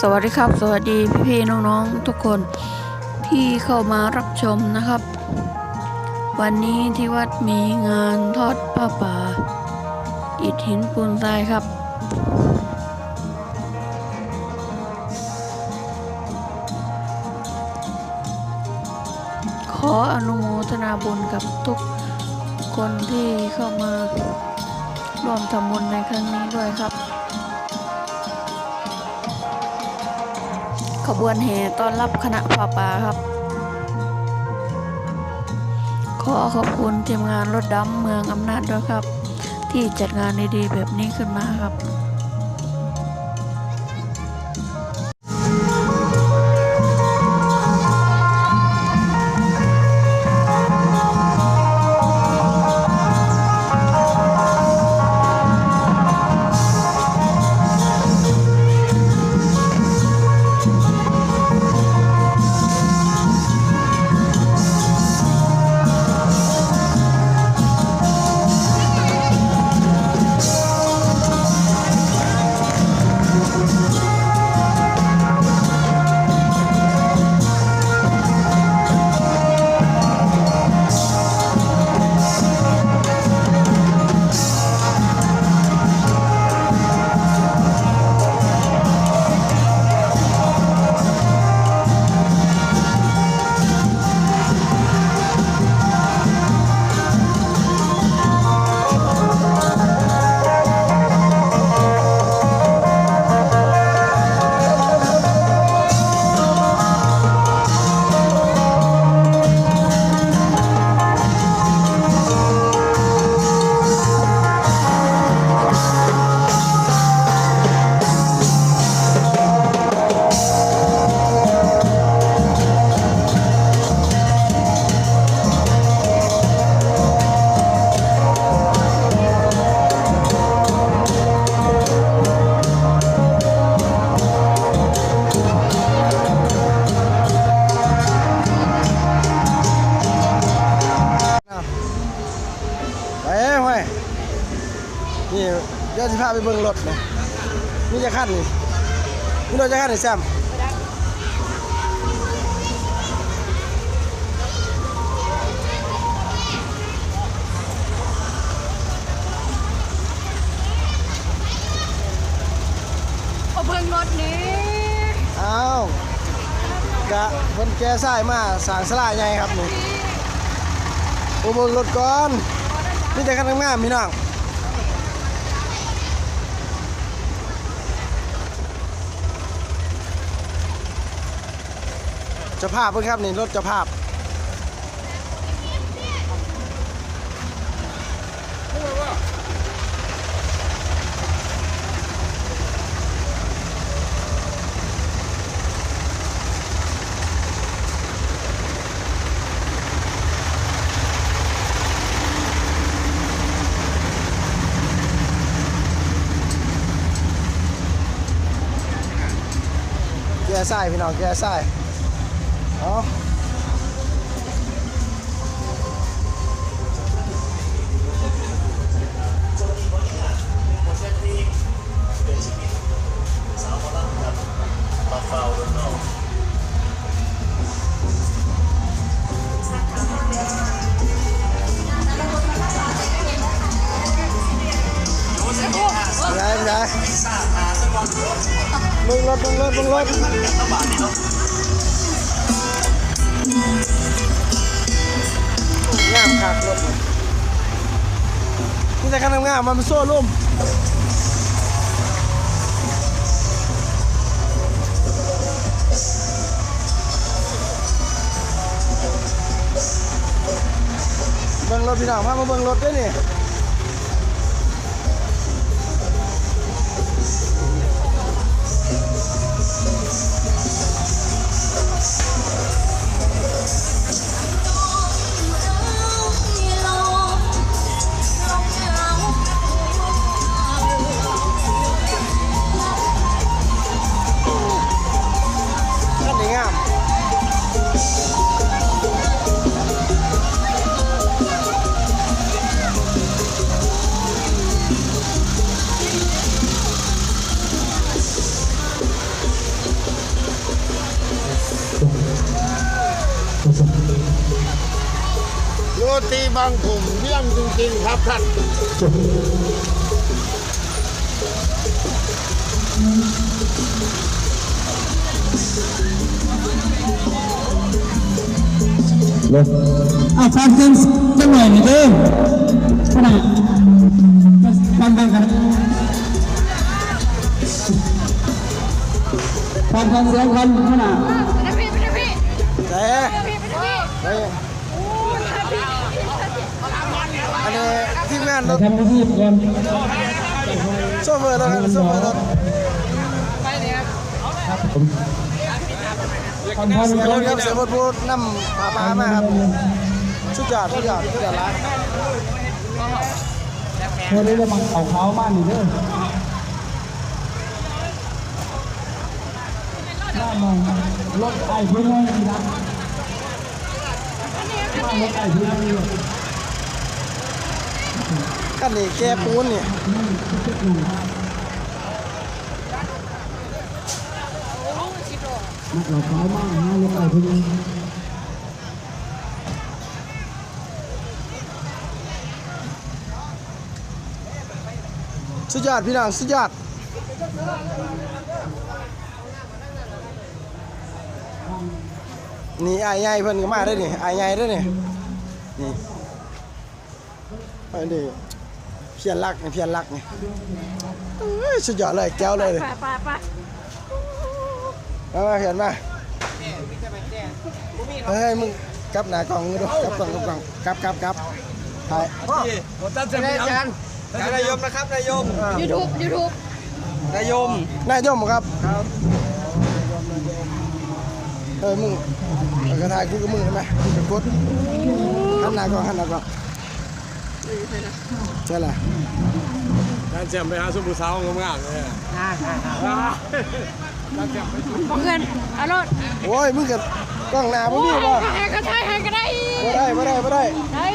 สวัสดีครับ สวัสดีพี่ๆน้องๆทุกคนที่เข้ามารับชมนะครับ วันนี้ที่วัดมีงานทอดผ้าป่า อิฐหินปูนทรายครับ ขออนุโมทนาบุญกับทุกคนที่เข้ามาร่วมทำบุญในครั้งนี้ด้วยครับ ขบวนแห่ต้อนรับคณะพาป่าครับ ขอขอบคุณทีมงานรถดำเมืองอำนาจด้วยครับ ที่จัดงานดีๆแบบนี้ขึ้นมาครับ เดี๋ยวสิพาไปเบิ่งรถนะนี่จะขั้นนี่นี่รถจะขั้นนี่แซมโอ้เบิ่งรถนี้อ้าวกะเพิ่นแก่สายมาสร้างสลาใหญ่ครับนี่โอ้เบิ่งรถก่อนนี่จะขั้นงามๆพี่น้อง จะภาพเพิ่นครับนี่รถจะภาพแก่ไส้พี่น้องแก่ไส้ เนี่แต่คันงามมันเป็นโซ่ล่มเบิ้งรถพี่น้องพามาเบิ้งรถด้วยนี่างกลุ่มเยี่ยมจริงๆครับท่านเอะฟังเสียงจังหน่อยนึ่งเด้อขนาดฟังกันกันฟังฟังเสียงกันขนาดไปนะพี่ไปนะพี่แต่พี่ไปนะพี่เฮ้ย อันนี้ทีมงานรถทำหน้าที่ก่อนโซเฟอร์รถครับโซเฟอร์รถฟังฟังเสียกันรถครับเสียรถพูดนำผาปลามาครับสุดยอดสุดยอดสุดยอดร้านเธอได้ระมังเขาเขาบ้านนี่เด้อหน้ามองรถไอ้เพื่อนนี่นะรถไอ้เพื่อนนี่ กันนี่แก้ปูนเนี่ยนักเราเขามากนะรถไอ้เพื่อนสุดยอดพี่น้องสุดยอดนี่ไอ้ใหญ่เพิ่นก็มาได้นี่ไอ้ใหญ่ได้นี่นี่ไอันนี้เพียนรักนี่เพียนรักนี่เอ้ยสุดยอดเลยแก้วเลยไปไปไปมามาเพียนมาเฮ้ยมึงกลับหน้ากล่องมึงดูกลับกล่องกลับกล่องกลับกลับกลับถ่ายนายยมนะครับนายยมยูทูบยูทูบนายยมนายยมครับครับเฮ้ยมึงเอากระถ่ายกูกับมึงใช่ไหมกูเป็นกดหันหน้ากล่องหันหน้ากล่อง ใช่ละท่านเจียมไปหาสุบุสาวงามๆเลยบอกเงินเอารถโอ้ยมึงกับกล้องหน้ามึงนี่บ่แหกก็ใช่แหกก็ได้บ่ได้บ่ได้บ่ได้ได้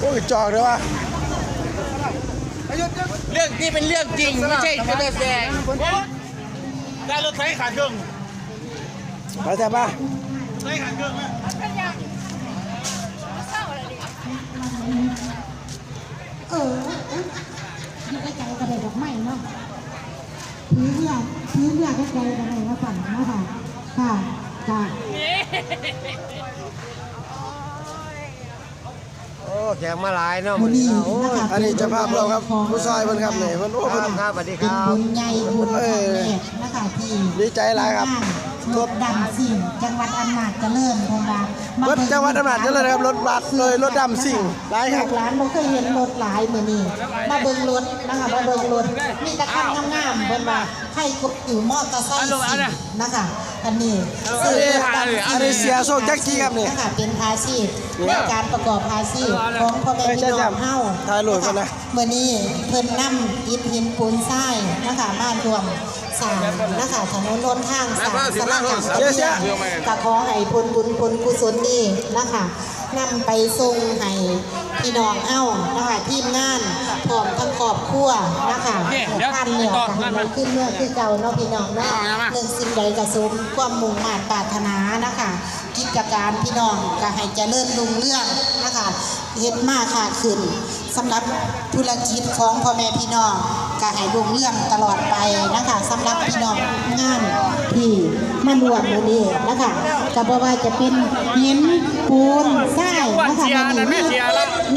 โอ้ยจอกเลยวะเรื่องที่เป็นเรื่องจริงไม่ใช่กระแสได้รถไฟขาดครึ่งไปแต่ป่ะไฟขาดครึ่ง เอออยู่ใกล้ๆกระเด็นดอกไม้เนาะพื้นเรือพื้นเรือใกล้ๆกันเลยว่าสั่นเนาะค่ะค่ะค่ะโอ้แขกมาหลายเนาะมื้อนี้นะคะอันนี้เจะภาพเราครับ ผู้ซอยเพิ่นครับนี่เพิ่นโอ้เพิ่นครับสวัสดีคเป็นรับ บุญใหญ่บุญครั้งแรกนะคะที่ ดีใจหลายครับ รถดำสิ่งจังหวัดอำนาจเจริญพงดารถจังหวัดอำนาจเจริญครับรถบัสเลยรถดำสิ่งหลายคลูรับกหลานบ่เคยเห็นรถหลายมื้อนี้มาเบิ่งรถนะคะมาเบิ่งรถมีแต่คันงามๆเพิ่นว่าให้กดอยู่มอเตอร์ไซค์สินะคะอันนี้อันนี้อันนี้เสียโชคจักรีครับนี่นะคะเป็นอาชีพในการประกอบอาชีพของพ่อแม่พี่น้องเฮาถ่ายรูปก่อนนะเมื่อนี้เพิ่นนำอิฐหินปูนทรายนะคะมารวม สร้างนะคะถนนหนทางสร้างสลาการประเรียนก็ขอให้ผลบุญผลกุศลนี้นะคะนำไปส่งให้พี่น้องเฮานะคะทีมงานพร้อมทั้งครอบครัวนะคะท่านเนี่ยก็ให้มันขึ้นเมื่อคือเก่าเนาะพี่น้องเนาะเรื่องสิ่งใดก็สมความมุ่งมั่นปรารถนานะคะกิจการพี่น้องก็ให้เจริญรุ่งเรื่องนะคะเฮ็ดมากค่ะขึ้นสำหรับธุรกิจของพ่อแม่พี่น้อง ก็ให้รุ่งเรื่องตลอดไปนะคะสำหรับพี่น้องงานที่มารวมมือนี้นะคะก็บ่ว่าจะเป็นหินปูนทรายนะคะมื้อนี้มี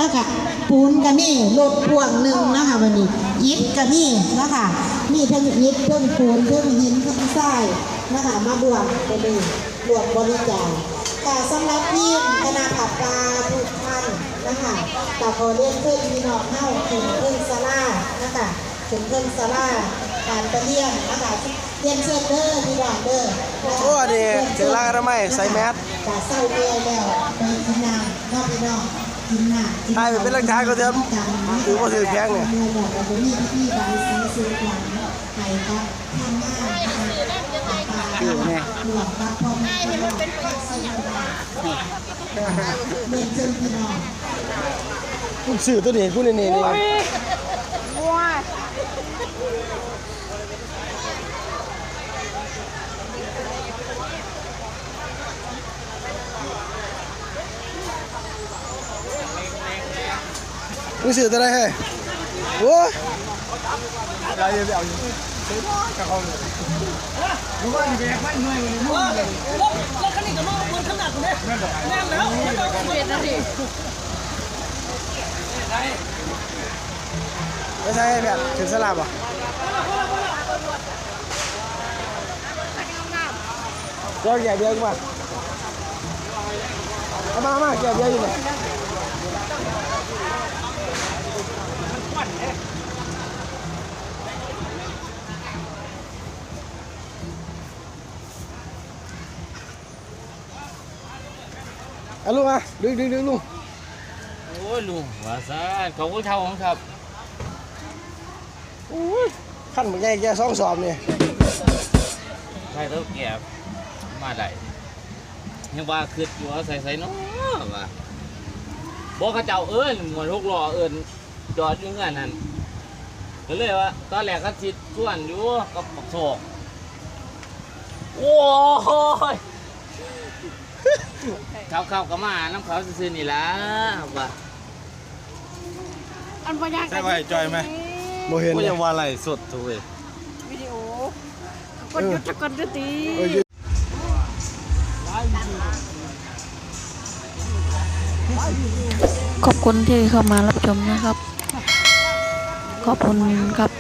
นะคะปูนก็มีรถพ่วงหนึ่งนะคะวันนี้อิฐก็มีนะคะมีทั้งอิฐทั้งปูนทั้งหินทั้งทรายนะคะมารวมกันนี่รวมบริจาคแต่สำหรับทีมคณะผับปลาทุกท่านนะคะแต่ขอเรียนเพื่อนพี่น้องเข้าถึงเพื่อนซาร่านะคะ ถึงเพื่อนซาร่าการประเรียนนะคะเรียนเชิญเด้อพี่น้องเด้อนะคะโอ้อันนี้ถึงลากระไมใส่แมสกาเศร้าเมื่อยแล้วไปกินน้ำนอกพี่น้องกินน้ำกิถ่ายไปเป็นหลักฐานก็เถอะถือว่าถือแพงเนี่ยเมื่อยแล้วก็บ่มีพี่บายสีสื่อหลังไห้ครับทำงานคือเนี่ยหลวงรับพ่อแม่พี่น้องสิ่งต่างๆเรียนเชิญพี่น้องกูสื่อตัวนี้กูนี่นี่นี่ว้า Ui sửa tới đây hề Ủa? Đây em bảo những cái Cả con rồi Đúng rồi, vì em bắt người rồi Ủa, lỡ cái này cảm ơn Muốn khám đạt rồi đấy Nam nào, bắt đầu Chuyện Đây แก่เบียร์กูมาเอามาเอามาแก่เบียร์อยู่เนี่ยเอาลู ขอบคุณเท่าของครับขั้นเหมือนไงแกสองสอบเนี่ยใช่แล้วแกมาได้ยังว่าคืดอยู่ว่าใส่ใส่เนาะว่าบอกเขาเจ้าเอิ้นหมวนหกล้อเอิ้นจอดอยู่เงื่อนนั่นก็เลยว่าตอนแรกก็จิตส่วนอยู่กับบักโศกโอ้ยเขาเข้าก็มาน้ำเขาซื่อๆนี่ล่ะว่าอันพยากใช่ไหมจอยไหม โมเห็นก็เลยยังว่าอะไรสดทุกเว้ยวิดีโอคนหยุดจะกดจะตีเออหยุด ขอบคุณที่เข้ามารับชมนะครับ ขอบคุณครับ